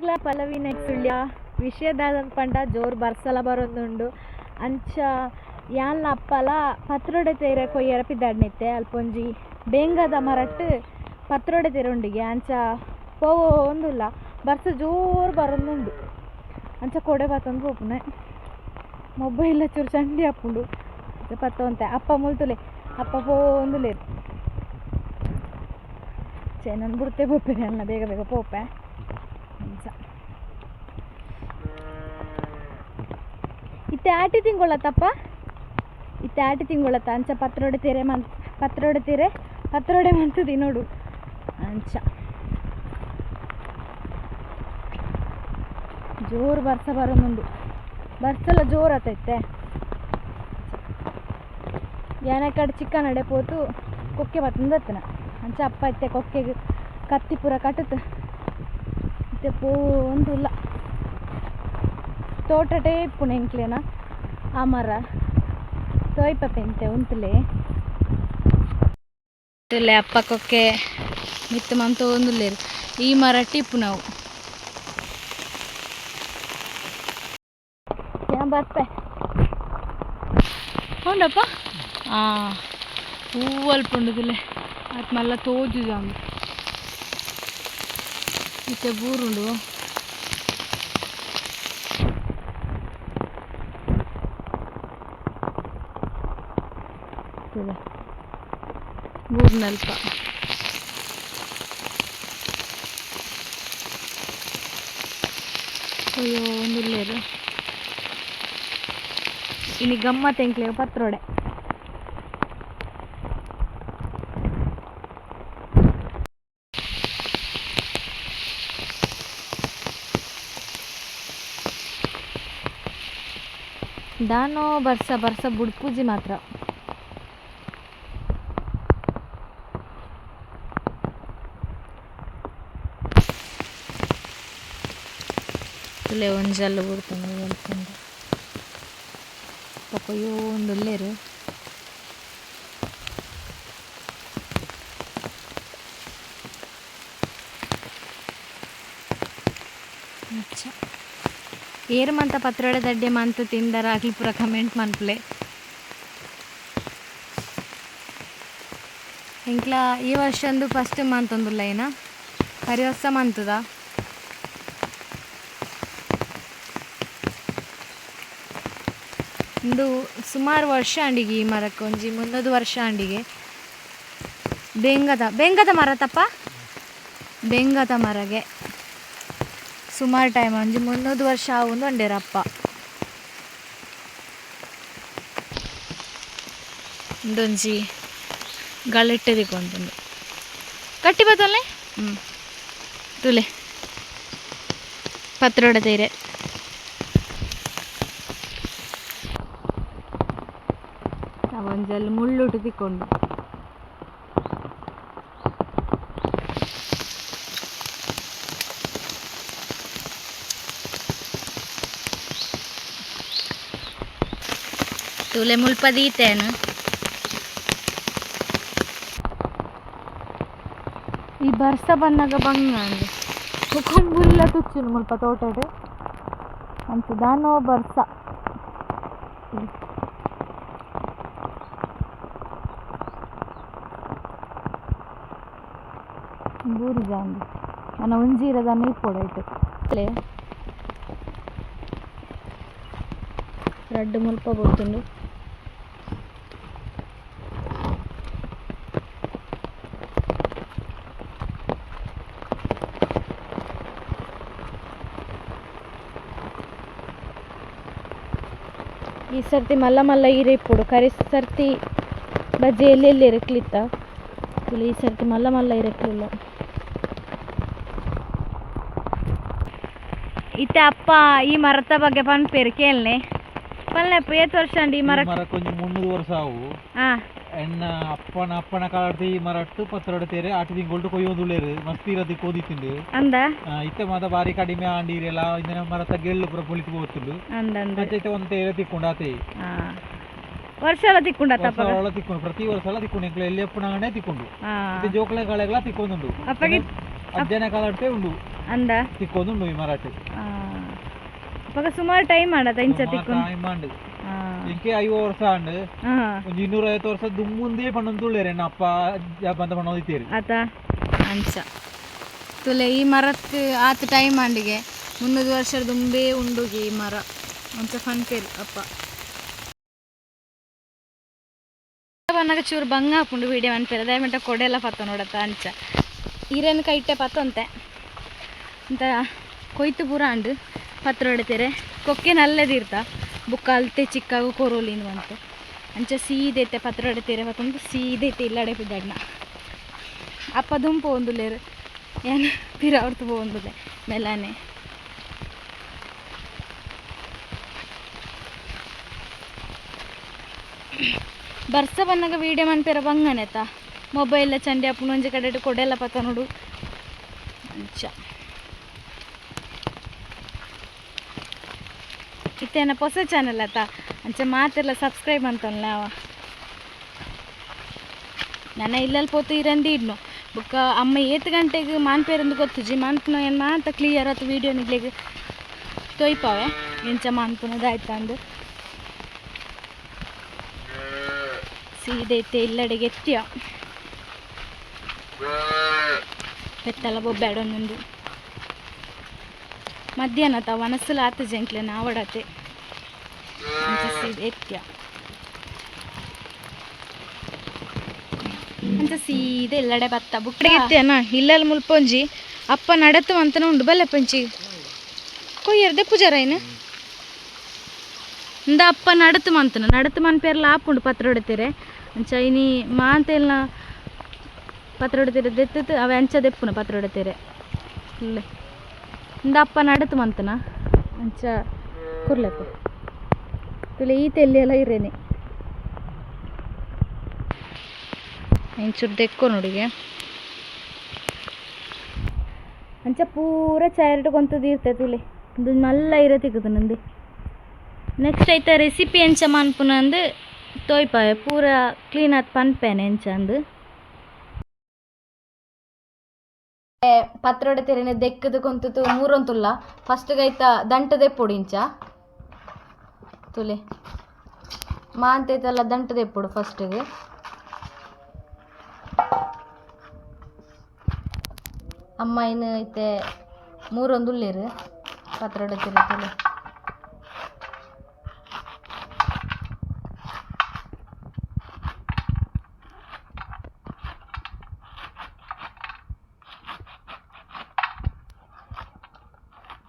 ಇಗ್ಲ ಪಲವಿನ ಸುಳ್ಯ ವಿಷಯದಾದ ಪಂಡ ಜೋರು ಬರ್ಸಲ ಬರೋದುಂಡು ಅಂಚ ಯಾನ್ಲ ಅಪ್ಪಲ ಪತ್ರೊಡೆ ತೇರೆ ಕೊಯ್ಯರಪಿದ್ದಾಡ್ನಿತ್ತೆ ಅಲ್ಪೊಂಜಿ. ಬೇಂಗದ ಮರಟ್ ಪತ್ರೊಡೆ ತೆರೊಂಡಿಗೆ ಅಂಚ ಪೋವೋ ಒಂದುಲ್ಲ. ಬರ್ಸ ಜೋರು ಬರೋದುಂಡು. ಅಂಚ ಕೊಡೆ ಬತ್ತೊಂದು ಪೋಪುನೆ ಮೊಬೈಲ್ ಚೂರು ಚಂಡಿ ಅಪ್ಪುಂಡು. ಪತ್ತೊಂತೆ. ಅಪ್ಪ ಮುಲ್ತುಲೆ. ಅಪ್ಪ ಪೋಂದುಲೇರು ಚೆ ನಾನು ಬುಡ್ತೆ ಪೋಪೆನೆ ಅಲ್ಲ. ಬೇಗ ಬೇಗ ಪೋಪೆ ಅಂಚ ಆಟಿ ತಿಂಗೊಳತ್ತಪ್ಪ? ಆಟಿ ತಿಂಗೊಳತ್ತ? ಅಂಚ ಪತ್ರೊಡೆ ತೆರೆ ಮನ್ ಪತ್ರ ಪತ್ರೊಡೆ ಮಂತದಿ ನೋಡು. ಅಂಚ. ಜೋರು ಬರ್ಸ ಬರೋನುಂಡು ಬರ್ಸಲ್ಲ ಜೋರು ಆತೈತೆ. ಯಾನ ಕಡೆ ಚಿಕ್ಕ ನಡೆ ಪೋತು, ಕೊಕ್ಕೆ ಬತ್ತಂದತ್ತನ ಅಂಚ ಅಪ್ಪ ಇತ್ತೆ ಕೊಕ್ಕೆಗೆ ಕತ್ತಿ ಪೂರ ಕಟ್ಟುತ್ತೆ. ಇತ್ತೆ ಪೋ ಒಂದುಲ್ಲ ತೋಟಟೇ ಇಪ್ಪು ಎಂಕ್ಲೇನ ಆ ಮರ ತೋಯ್ಪ ಪೆಂತೆ ಉಂತುಲೆ ಇಲ್ಲೇ ಅಪ್ಪ ಕೊಕ್ಕೆ ಮಿತ್ತು ಮಂತ ಒಂದುಲ್ಲೇರು ಈ ಮರ ಟಿಪ್ಪು ನಾವು ಬರ್ತೆ ಹೌದಪ್ಪ ಹಾಂ ಹೂವಲ್ಪ ಉಂಡುದಿಲ್ಲ ಅದು ಮಲ್ಲ ತೋಜುದು ಅಂದು ಮತ್ತೆ ಬೂರುಂಡು ಬೂರ್ನಲ್ಪ ಅಯ್ಯೋ ಒಂದಿಲ್ಲೇರು ಇನಿ ಗಮ್ಮತ್ ಎಂಕ್ಲೆ ಪತ್ರೊಡೆ. ದಾನೋ ಬರ್ಸ ಬರ್ಸ ಬುಡ್ಪೂಜಿ ಮಾತ್ರ. ಇಲ್ಲೇ ಒಂದು ಜಲ್ಲು ಬಿಡ್ತಾನೆ ಅನ್ಕೊಂಡು ಪಾಪ ಅಯ್ಯೋ ಒಂದು ಒಳ್ಳೆಯರು ಅಚ್ಚ ಏರು ಮಂತ ಪತ್ರೊಡೆ ದಡ್ಡೆ ಮಂತ್ ತಿಂದರ ಆಗ್ಲಿ ಪೂರ ಕಮೆಂಟ್ ಮನ್ಪ್ಲೆ ಇಂಕ್ಲ ಈ ವರ್ಷಂದು ಫಸ್ಟ್ ಮಂತ್ ಒಂದುಲ್ಲ ಏನ ಕರಿ ವರ್ಷ ಮಂತದ ಇಂದು ಸುಮಾರು ವರ್ಷ ಅಂಡಿಗೆ ಈ ಮರಕ್ಕೆ, ಒಂಜಿ ಮುನ್ನೂರು ವರ್ಷ ಅಂಡಿಗೆ. ಬೆಂಗದ ಬೆಂಗದ ಮರ ತಪ್ಪ? ಬೆಂಗದ ಮರಗೆ. ಸುಮಾರು ಟೈಮ್ ಒಂಜಿ ಮುನ್ನೂರು ವರ್ಷ ಆವೊಂದು ಅಂಡೇರಪ್ಪ. ಇಂದೊಂಜಿ ಗಲಟ್ಟೆ ತಿಕ್ಕೊಂತುಂಡು ಕಟ್ಟಿ ಬದಲೆ ಹ್ಞೂ ತುಲೆ. ಪತ್ರೊಡ ತೈರೆ ತಿಕ್ಕೊಂಡು ತುಲೆ ಮುಲ್ಪ ದೀತೇನು ಈ ಬರ್ಸ ಬಂದಾಗ ಬಂಗ ಅಂದ್ರೆ ಮುಖಂಡ್ ಮುಲ್ಲ ತುಚ್ಚು ಮುಲ್ಪ ತೋಟಡೆ ಅಂತ ದಾನೋ ಬರ್ಸ. ಬೂರಿ ಜಾಂಡಿ ನನ್ನ ಒಂಜೀರದ ನೀಪೊಡಾಯ್ತು ಅಲ್ಲೇ ರಡ್ಡು ಮುಲ್ಪ ಬರ್ತುಂಡು ಈ ಸರ್ತಿ ಮಲ್ಲ ಮಲ್ಲ ಈರೆ ಇಪ್ಪುಡು ಕರಿ ಸರ್ತಿ ಬಜ್ಜಿ ಎಲ್ಲೆಲ್ಲಿ ಇರಕ್ಲಿತ್ತ ಇಲ್ಲ ಈ ಸರ್ತಿ ಮಲ್ಲ ಮಲ್ಲ ಇರಕ್ಲಿಲ್ಲ ಇತ್ತೆ ಅಪ್ಪ ಈ മരത്തെ ಬಗ್ಗೆ ಪನ್ಪೇರು പെരുക്കേലേ പല്ല ಏತ್ ವರ್ಷ ಅಂಡಿ ಈ ಮರ ಮರ ಕೊಂಚ ಮುನ್ನೂರು ವರ್ಷ ಆವು. ಆ. ಎಣ್ಣ ಅಪ್ಪನ ಅಪ್ಪನ ಕಾಲದ ಈ ಮರ ಅಟ್ಟು ಪತ್ರೊಡೆ ತೇರೆ ಆಟಿ ತಿಂಗೊಳ್ಟು ಕೊಯ್ಯೊಂದುಳ್ಳೇರು ಮಸ್ತ್ ಇರದಿ ಕೋದಿತ್ತಿಂಡು ಅಂದ? ಇತ್ತೆ ಮಾತ ಬಾರಿ ಕಡಿಮೆ ಆಂಡಿರೆಲ್ಲ ಇಂದಿನ ಮರತ ಗೆಳ್ಳು ಪುರ ಪೊಲಿತು ಹೋಗ್ತಿಂಡು ಅಂದ ಅಂದ. ಮತ್ತೆ ಒಂದು ತೇರೆ ತಿಕ್ಕೊಂಡು ಆತೆ. ಹಾ ವರ್ಷ ಎಲ್ಲ ತಿಕ್ಕೊಂಡತ್ತಪ್ಪ ವರ್ಷ ಒಳ ತಿಕ್ಕೊಂಡು ಪ್ರತಿ ವರ್ಷ ಎಲ್ಲ ತಿಕ್ಕೊಂಡು ಎಂಕ್ಲೆ ಎಲ್ಲಿ ಅಪ್ಪನಗನೆ ತಿಕ್ಕೊಂಡು. ಹಾ ಮತ್ತೆ ಜೋಕ್ಲೆ ತಿಕ್ಕೊಂದುಂಡು. ಅಪ್ಪಗೆ ಅಧ್ಯಯನ ಕಾಲ ಉಂಡು. ಅಂದ? ತಿಕ್ಕೊಂದುಂಡು ಈ ಮರತೆ ಆ. ಅವಾಗ ಸುಮಾರು ಟೈಮ್ ആണ് ಇಂಚ എനിക്ക് ಐವ ವರ್ಷ ಹಾಂ. ಒಂಜಿ ಇನ್ನೂರ ಐವತ್ತು ವರ್ಷ ದುಮ್ಮುಂದೇ ಪಣ್ಣೊಂದುಳ್ಳೇರೆ ಎನ್ನ ಅಪ್ಪ ಬಂದ ಪಣ್ಣೊಂದಿತ್ತೀರಿ ಆತ? ಅಂಚ ತುಲೆ ಈ ಮರಕ್ಕೆ ಆತ ಟೈಮ್ ಆಂಡಿಗೆ. ಮುನ್ನೂರು ವರ್ಷ ದುಂಬೇ ಉಂಡುಗೆ ಈ ಮರ. ಅಂಚ ಫನ್ಪೇರು ಅಪ್ಪ. ಬನ್ನಾಗ ಚೂರು ಬಂಗ ಹಾಕೊಂಡು ವಿಡಿಯೋ ಅನ್ಪೇರು ದಯವಿಟ್ಟು ಕೊಡೆಲ್ಲ ಪತ್ತ ನೋಡತ್ತ ಅಂಚ ಹಿರೇನು ಕೈಟೆ ಪತ್ತೊಂತೆ ಅಂತ. ಕೊಯ್ತು ಪೂರ ಅಂಡು ಪತ್ರ ಹೊಡಿತೀರೆ ಕೊಕ್ಕೆ ನಲ್ಲದಿರ್ತ ಬುಕ್ ಅಲ್ತೆ ಚಿಕ್ಕಾಗು ಕೊರೋಲಿನ ಬಂತು. ಅಂಚ ಸೀದೈತೆ ಪತ್ರ ಹೊಡಿತೀರೆ ಮತ್ತೊಂದು ಸೀದೈತೆ ಇಲ್ಲಡೆ ಬಿದ್ದಣ್ಣ ಅಪ್ಪ ದುಂಪು ಒಂದುಲೇರು ಏನು ಅವ್ರದ್ದು ಒಂದುಲೆ ಮೆಲಾನೆ. ಬರ್ಸ ಬಂದಾಗ ವೀಡಿಯೋ ಮನ್ಪೇರ ಬಂಗನೆತ ಮೊಬೈಲ್ ಚಂಡಿ ಅಪ್ಪನ ಒಂಜಿ ಕಡೆ ಕೊಡೆಲ್ಲ ಪತ್ತ ನೋಡು. ಅಂಚ. ಇತ್ತೇನ ಹೊಸ ಚಾನಲ್ ಆತ ಅಂಚ ಮಾತೆಲ್ಲ ಸಬ್ಸ್ಕ್ರೈಬ್ ಅಂತಲ್ಲ ಅವ ನನ್ನ ಇಲ್ಲಲ್ಲಿ ಪೋತು ಇರಂದಿ ಇಡ್ನು. ಬೊಕ್ಕ ಅಮ್ಮ ಏತ್ ಗಂಟೆಗೆ ಮಾನ್ಪೇರಂದು ಗೊತ್ತಿಜಿ ಮಾನ್ಪುನ ಏನು ಮಾತ ಕ್ಲಿಯರ್ ಆತು ವೀಡಿಯೋ ನಿಗ್ಲಿಗೆ ತೊಯ್ಪಾವೆ? ಎಂಚ ಮಾನ್ಪುನದ ಆಯ್ತಾ ಅಂದು. ಸೀದೈತೆ ಇಲ್ಲಡೆಗೆ ಎತ್ತಿಯ? ಪೆತ್ತಲ ಬೊಬ್ಬೆಡೊಂದು ಮಧ್ಯಾಹ್ನ ತ ವನಸ್ಸಲ ಆತ ಜಂಕ್ಲೆ, ನಾವಡತೆ. ಸೀದೆ ಎತ್ತಿಯ ಅಂತ ಸೀದೆ ಎಲ್ಲಡೆ ಬತ್ತ ಬುಕ್ಕಡೆ ಎತ್ತೇನ ಇಲ್ಲಲ್ಲಿ ಮುಲ್ಪೊಂಜಿ ಅಪ್ಪ ನಡತು ಅಂತನ ಉಂಡು ಬಲ್ಲೆ ಪಂಚಿ. ಕೊಯ್ಯರ್ದೆ ಪೂಜಾರ ಏನು? ಇಂದ ಅಪ್ಪ ನಡತು ಮಂತನ ನಡತು ಮನ್ ಪೇರ್ಲ ಆಪುಂಡು ಪತ್ರ ಹೊಡಿತೀರೆ ಅಂಚ ಇನಿ ಮಾಂತೆಲ್ಲ ಪತ್ರ ಹೊಡಿತೀರೆ ದೆತ್ತು ಅವ ಅಂಚ ದೆಪ್ಪುನ ಪತ್ರ ಹೊಡಿತೀರೆ ಇಲ್ಲೇ. ಇಂದ ಅಪ್ಪ ನಡತು ಮಂತನ ಅಂಚ ಕುರ್ಲೆಪ್ಪ. ತುಲೆ ಈ ತೆಲ್ಲಿ ಎಲ್ಲ ಇರೇನೆ. ಇಂಚೂರು ದೆಕ್ಕೋ ನೋಡಿಗೆ. ಅಂಚ ಪೂರ ಚೈರ್ಡ್ ಕೊಂತದ್ದು ಇರ್ತೈತೆ ಇಲ್ಲಿ. ಇದು ಮಲ್ಲ ಇರತಿಕ್ಕದು ನಂದು. ನೆಕ್ಸ್ಟ್ ಐತೆ ರೆಸಿಪಿ ಎಂಚ ಮನ್ಪುನ ಅಂದು ತೋಯ್ಪಾವೆ ಪೂರ ಕ್ಲೀನ್ ಆತ್ ಪನ್ಪೇನೆ ಎಂಚ ಅಂದು. ಪತ್ರೊಡೆ ತೆರೆನೆ ದೆಕ್ಕದು ಕೊಂತದ್ದು ಮೂರೊಂತುಲ್ಲ ಫಸ್ಟ್ಗೈತ ಐತ ದಂಟದೆ ಪೊಡಿ ಇಂಚ ತುಲೆ. ಮಾಂತೈತಲ್ಲ ದಂಟದೆ ಪೊಡು ಫಸ್ಟ್ಗೆ. ಅಮ್ಮ ಇನ್ನು ಐತೆ ಮೂರೊಂದು ಉಳ್ಳೇರು ಪತ್ರೊಡೆ ತೆರೆ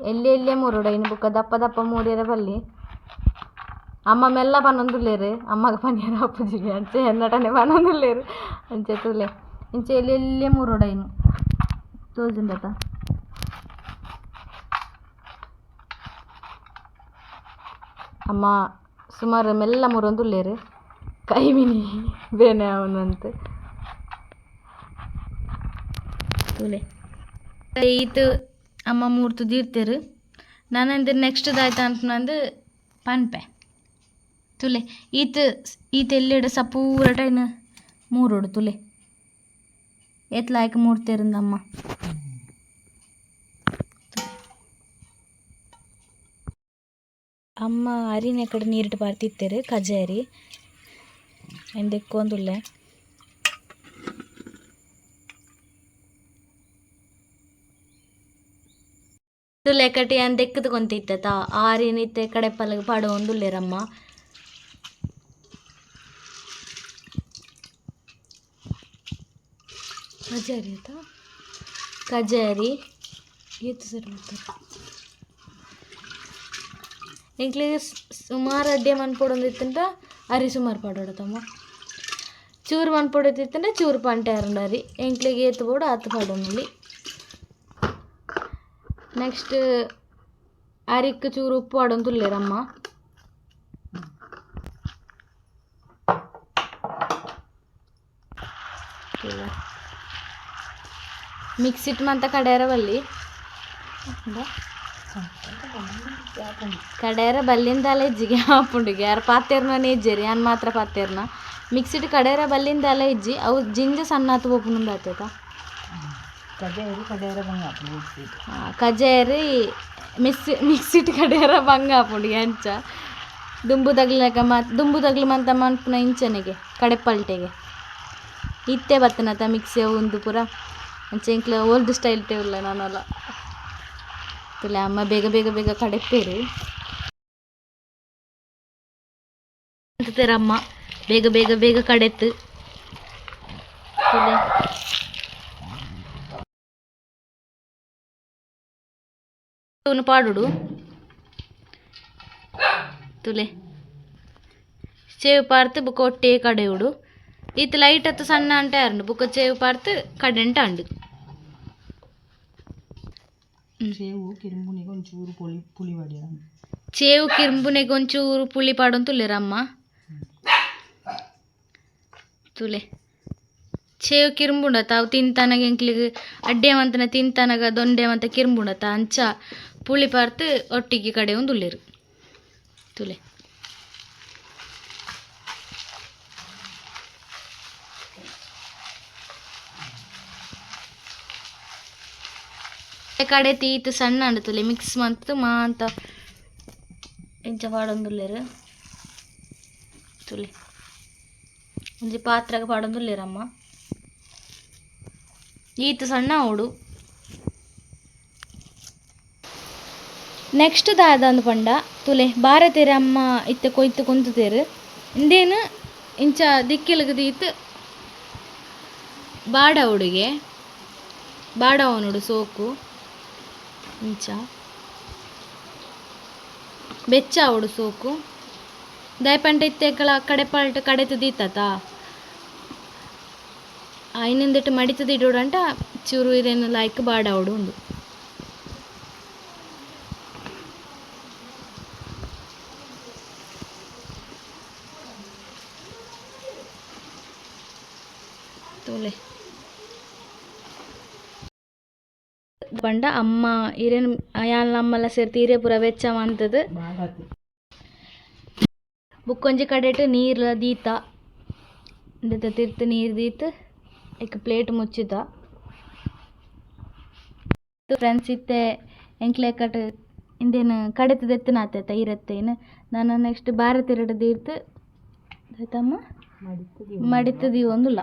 ಎಲ್ಲಿ ಎಲ್ಲಿಯೇ ಮೂರು ಇನ್ನು ಬುಕ್ಕ ದಪ್ಪ ದಪ್ಪ ಮೂಡಿಯರ ಬಲ್ಲಿ. ಅಮ್ಮ ಮೆಲ್ಲ ಪನ್ನೊಂದುಲ್ಲೇರು ಅಮ್ಮಗ ಪನಿಯರ ಅಪ್ಪಜಿಗೆ, ಅಂಚೆ ಎನ್ನಟನೆ ಪನ್ನೊಂದುಲ್ಲೇರು ಅಂಚ ತೂಲೆ ಇಂಚೆ ಎಲ್ಲಿ ಎಲ್ಲಿಯೇ ಮೂರುಡ ಇನ್ನು ತೋಜುಂಡತ ಅಮ್ಮ, ಸುಮಾರು ಮೆಲ್ಲ ಮುರೊಂದುಲ್ಲೆರ್ ಕೈ ಮಿನಿ ಬೇನೆ ಅವನಂತೆ. ತೂಲೆ ಈತು ಅಮ್ಮ ಮೂರ್ತು ದೀರ್ತೇರು ನಾನಂದ್ರೆ ನೆಕ್ಸ್ಟ್ ಅಂತ ಅಂತಂದು ಪನ್ಪೆ. ತುಲೆ, ಈತ ಈತ തെല്ലിട ಟೈನ್ ಮೂರೋಡು ತುಲೆ. ಎತ್ಲಾಯ್ಕ ಮೂರ್ತೇರಿಂದಮ್ಮ ಅಮ್ಮ. ಅರಿನ ಕಡೆ ನೀರಿಟ್ಟು ಬರ್ತಿತ್ತೇರಿ ಕಜಾರಿ ಎಂದೆಕ್ಕೊಂದುಲ್ಲೆ ತುಲೆ ಕಟ್ಟಿ ಅಂದೆಕ್ಕದು ಕೊಂತಿತ್ತ ಆರಿನಿತ್ತೆ ಕಡೆ ಪಲಗ ಪಾಡು ಕಜಾರಿ ಅಥವಾ ಕಜಾರಿ. ಏತು ಸರ್ ಮಾಡ್ತಾರೆ ಎಂಕ್ಲಿಗೆ ಸುಮಾರು ಅಡ್ಡೆ ಮನ್ಪೋಡೊಂದಿತ್ತಂತ ಅರಿ ಸುಮಾರು ಪಾಡೋಡತಮ್ಮ. ಚೂರು ಮನ್ಪೊಡೋದಿತ್ತಂటే ಚೂರು ಪಂಟೆ ಅರಿ ಎಂಕ್ಲಿಗೆ ಏತು ಬೋಡು, ಆತು ಪಾಡೋನಲ್ಲಿ ನೆಕ್ಸ್ಟ್ ಅರಿಕ್ ಚೂರು ಉಪ್ಪು ಆಡೊಂದು ತುಲ್ಲೇರಮ್ಮ ಮಿಕ್ಸಿಟ್ ಮಂತ ಕಡೆಯರ ಬಲ್ಲಿ. ಕಡೆಯರ ಬಲ್ಲಿಂದಲೇ ಇಜ್ಜಿಗೆ ಹಾಪುಂಡಿಗೆ ಯಾರು ಪಾತೆರ್ನ ಇಜ್ಜೇರಿ ಅನ್ ಮಾತ್ರ ಪಾತೇರ್ನ ಮಿಕ್ಸಿಟ್ ಕಡೆಯರ ಬಲ್ಲಿಂದಲೇ ಇಜ್ಜಿ. ಅವು ಜಿಂಜ ಸಣ್ಣ ಹತ್ತು ಒಪ್ಪುನುಂದ ಆತೈತ ಕಜೇರಿ ಮಿಕ್ಸ್ ಬಂಗ ಮಿಕ್ಸಿಟ್ ಕಡೆಯರ ಬಂಗಾಪುಡಿ ಅಂಚ. ದುಂಬು ತಗ್ಲಕ ಮತ್ ದುಂಬು ತಗ್ಲಿ ಮಂತ ಮನ್ಪುನ ಇಂಚನೆಗೆ ಕಡೆಪಲ್ಟೆಗೆ ಇತ್ತೆ ಬತ್ತನತ ಮಿಕ್ಸಿ ಒಂದು ಪೂರ. ಅಂಚ ಇಂಕ್ಲ ಓಲ್ಡ್ ಸ್ಟೈಲ್ ಟೇವಲ್ಲ ನಾನಲ್ಲ. ತುಲೆ ಅಮ್ಮ ಬೇಗ ಬೇಗ ಬೇಗ ಕಡೆಪೇರು ಅಮ್ಮ ಬೇಗ ಬೇಗ ಬೇಗ ಕಡೆತ್ತು. ಪಾಡುಡು. ತುಲೆ. ಸೇವ್ ಪಾರ್ತ್ ಬುಕ್ಕ ಒಟ್ಟೆ ಕಡೆ ಉಡು ಈತ ಲೈಟ್ ಹತ್ತು ಸಣ್ಣ ಅಂಟೆ ಬುಕ್ಕ ಸೇವ್ ಪಾರ್ತ್ ಕಡೆಂಟ ಅಂಡು ಸೇವು ಕಿರುಂಬುನಿಗೊಂಚೂರು ಪುಳಿ ಪುಳಿ ಬಡಿಯ ಸೇವು ಕಿರುಂಬುನಿಗೊಂಚೂರು ಪುಳಿ ಪಾಡೊಂದು ತುಲೆರಮ್ಮ ತುಲೆ ಸೇವು ಕಿರುಂಬುಂಡತ ಅವು ತಿಂತಾನಾಗ ಎಂಕ್ಲಿಗೆ ಅಡ್ಡೇವಂತನ ತಿಂತಾನಾಗ ದೊಂಡೇವಂತ ಕಿರುಂಬುಂಡತ ಅಂಚ ಪುಳಿ ಪಾರ್ತು ಒಟ್ಟಿಗೆ ಕಡೆ ಒಂದು ತುಲೆ ಕಡೆ ತೀತು ಸಣ್ಣ ಅಂಡು ತುಲೆ ಮಿಕ್ಸ್ ಮಂತ್ ಮಾಂತ ಇಂಚ ಪಾಡೊಂದುಲ್ಲೆರ್? ತುಲೆ. ಒಂಜಿ ಪಾತ್ರೆಗೆ ಪಾಡೊಂದುಲ್ಲೆರಮ್ಮ? ಈತ ಸಣ್ಣ ಅವಡು ನೆಕ್ಸ್ಟ್ ದಾದಂದು ಪಂಡ. ತುಲೆ ಬಾರತೇರೆ ಅಮ್ಮ ಇತ್ತೆ ಕೊಯ್ತು ಕುಂತುತೇರು ಇಂದೇನು? ಇಂಚ ದಿಕ್ಕಿಲಗ ದೀತ್ ಬಾಡ ಹುಡುಗೆ ಬಾಡ ಅವನುಡು ಸೋಕು. ಇಂಚ ಬೆಚ್ಚ ಅವಡು ಸೋಕು. ದಯಪಂಡ ಇತ್ತೆಗಳ ಕಡೆ ಪಾಲ್ಟ್ ಕಡೆತು ದೀತತ ಇನ್ನೊಂದಿಟ್ಟು ಮಡಿತದ ಅಂಟ ಚೂರು ಇದೇನು ಲಾಯ್ಕ್ ಬಾಡ ಅವಡು ಉಂಡು ಪಂಡ ಅಮ್ಮ ಇರೇನು ಯಾನ್ ನಮ್ಮಲ್ಲ ಸೇರ್ತಿ ಪೂರ ವೆಚ್ಚ ಅಂತದು. ಬುಕ್ಕೊಂಜಿ ಕಡೆಟ್ ನೀರ್ಲ ದೀತ. ಇಂದತ ತಿರ್ತು ನೀರು ದೀತು ಏಕ ಪ್ಲೇಟ್ ಮುಚ್ಚಿದ. ಫ್ರೆಂಡ್ಸ್ ಇತ್ತೆ ಎಂಕ್ಲೆ ಕಟ್ ಇಂದೇನು ಕಡೆತು ದೆತ್ತಿನ ಆತೈತ ನಾನು ನೆಕ್ಸ್ಟ್ ಭಾರತ ಎರಡು ದೀರ್ತು. ಆಯ್ತಮ್ಮ? ಮಡಿತದಿ ಒಂದುಲ್ಲ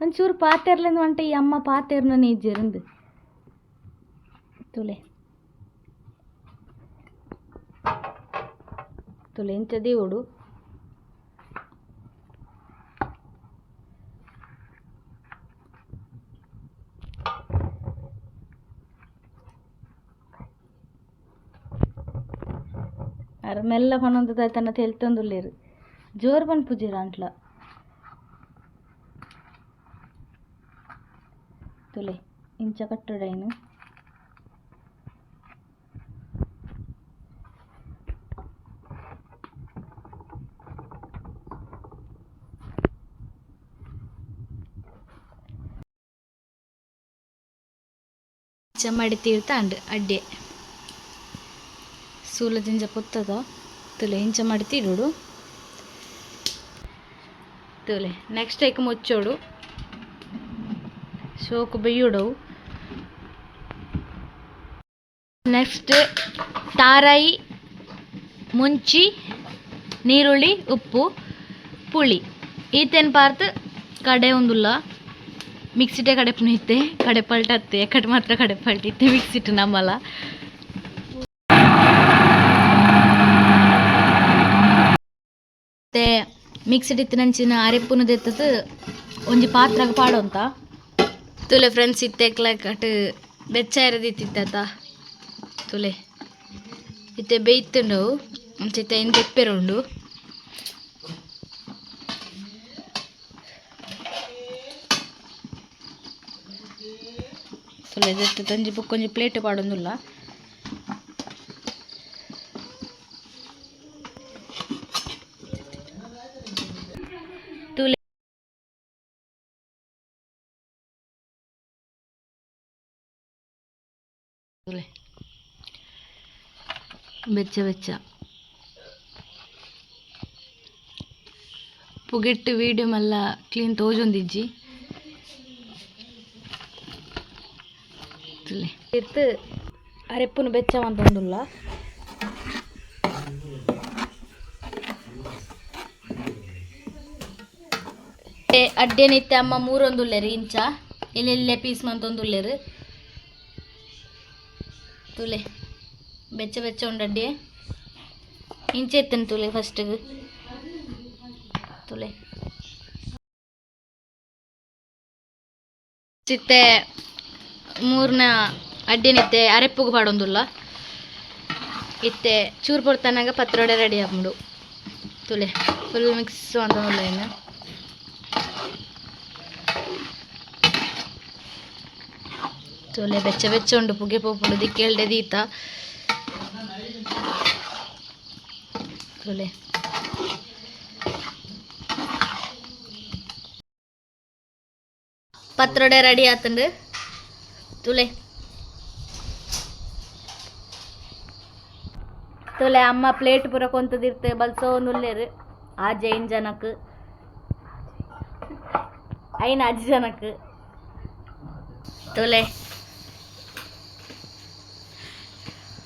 ಒಂಚೂರು ಪಾತೆರ್ಲಿಂದ ಒಂಟ ಈ ಅಮ್ಮ ಪಾತೆರ್ನ ನೀಜಿರಂದು তুলে তুলে ইঞ্চ দিয়ে ಅರೆ ಮೆಲ್ಲ ಹೊಣಂದು ತಾಯಿ ತನ್ನ ತೆಲ್ತಂದು ಲೇರು ಜೋರು ಬಂದು ಪೂಜೆ ಅಂಟ್ಲ ತುಲೆ, ಇಂಚ ಕಟ್ಟಡ ಏನು? ಮಡಿತೀರ್ತ ಅಂಡ್ ಅಡ್ಡೆ. ಸೂಲದಿಂಜ ಪೊತ್ತದ ತುಲೆ ಇಂಚ ಮಡಿತೀಡುಡು. ತುಲೆ ನೆಕ್ಸ್ಟ್ ಐಕ್ ಮುಚ್ಚೋಡು. ಸೋಕು ಬೆಯ್ಯುಡವು ನೆಕ್ಸ್ಟ್ ತಾರಾಯಿ ಮುಂಚಿ ನೀರುಳ್ಳಿ ಉಪ್ಪು, ಪುಳಿ. ಈತೇನು ಪಾರ್ತ್? ಕಡೆ ಒಂದುಲ್ಲ. ಮಿಕ್ಸಿಟೆ ಇತ್ತೆ ಕಡೆ ಪಲ್ಟತ್ತೆ ಕಡೆ ಮಾತ್ರ ಕಡೆ ಪಲ್ಟಿತ್ತೆ ಮಿಕ್ಸಿಟ್ ನಮ್ಮಲ್ಲ. ಮತ್ತೆ ಮಿಕ್ಸಿಟ್ ಇತ್ತಿನಂಚಿನ ಅರೆಪ್ಪುನು ದೆತ್ತದು ಒಂಜಿ ಪಾಡು ಪಾಡೋಂತ? ತುಲೆ ಫ್ರೆಂಡ್ಸ್ ಇತ್ತೆಕ್ಲ ಕಟ್ಟು ಬೆಚ್ಚ ಇರದಿತ್ತಿತ್ತ ತುಲೆ. ಇತ್ತೆ ಬೇಯ್ತುಂಡು ಅಂಚಿತ್ತ ಏನು ತೆಪ್ಪೆರುಂಡು ತುಲೆ ಜೆಟ್ಟು ತಂಜಿ ಬುಕ್ಕೊಂಜಿ ಪ್ಲೇಟ್ ಪಾಡೊಂದುಲ್ಲ ತುಲೆ ತುಲೆ ಬೆಚ್ಚ ಬೆಚ್ಚ ಪುಗೆಟ್ಟು ವೀಡಿಯೋ ಮಲ್ಲ ಕ್ಲೀನ್ ತೋಜೊಂದಿಜ್ಜಿ ಇರ್ತು. ಅರೆಪ್ಪುನು ಬೆಚ್ಚವಂತೊಂದುಲ್ಲ ಅಡ್ಡೆ ನಿತ್ಯ ಅಮ್ಮ ಮೂರೊಂದುಲ್ಲೆರು ಇಂಚ. ಎಲ್ಲೆಲ್ಲೆ ಪೀಸ್ ಮಂತೊಂದುಲ್ಲೆರು. ತುಲೆ, ಬೆಚ್ಚ ಬೆಚ್ಚ ಉಂಡು ಅಡ್ಡೆ. ಇಂಚೆ ಎತ್ತನು ತುಲೆ ಫಸ್ಟಿಗೆ ತುಲೆ. ಚಿತ್ತೆ, ಮೂರನ ಅಡ್ಡೆನಿತ್ತೆ, ಅರೆಪ್ಪುಗು ಪಾಡೊಂದುಲ್ಲ. ಇತ್ತೆ, ಚೂರು ಪೊಡ್ತಾನಾಗ ಪತ್ರೊಡೆ ರೆಡಿ ಆಗ್ಬಿಡು. ತುಲೆ ಫುಲ್ ಮಿಕ್ಸ್ ಅಂತಂದಿಲ್ಲ ಇನ್ನು? ತುಲೆ, ಬೆಚ್ಚ ಬೆಚ್ಚ ಉಂಡು ಪುಗೆ ಪೋಪುಡು ದಿಕ್ಕೆಲ್ಡೆ ದೀತ. ತುಲೆ. ಪತ್ರೊಡೆ ರೆಡಿ ಆತಂಡು? ತುಲೆ. ತುಲೆ ಅಮ್ಮ ಪ್ಲೇಟ್ ಪೂರ ಕೊಂತದಿರ್ತೆ, ಬಲ್ಸೋ ನುಲ್ಲೇರು. ಆ ಜೈನ್ ಜನಕ್ಕೆ ಐನ ಅಜ್ಜಿ ಜನಕ್ಕೆ ತೋಲೆ.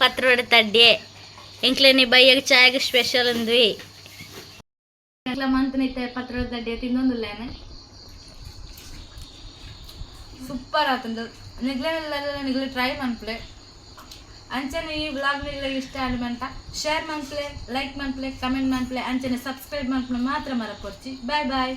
ಪತ್ರೊಡೆ ತಡ್ಡೆ ಎಂಕ್ಲೆ ನೀ ಬೈಯಾಗ ಚಾಯಗೆ ಸ್ಪೆಷಲ್ ಅಂದ್ವಿ. ಮಂತ್ನಿತ್ತೆ ಪತ್ರೊಡೆ ತಡ್ಡೆ ತಿನ್ನೊಂದಿಲ್ಲೇನೆ ಸೂಪರ್ ಆತಂದು. ನಿಗ್ಲೆಲ್ಲ ನಿಗ್ಲೆ ಟ್ರೈ ಮನ್ಪ್ಲೆ ಅಂಚನೆ ಈ ಬ್ಲಾಗ್ ನಿಗ್ಲೆ ಇಷ್ಟ ಆಡ್ಮಂತ ಶೇರ್ ಮನ್ಪ್ಲೆ ಲೈಕ್ ಮನ್ಪ್ಲೆ ಕಮೆಂಟ್ ಮನ್ಪ್ಲೆ ಅಂಚನೆ ಸಬ್ಸ್ಕ್ರೈಬ್ ಮಾಡ್ಕೊಂಡು ಮಾತ್ರ ಮರ ಕೊಡ್ಚಿ ಬಾಯ್ ಬಾಯ್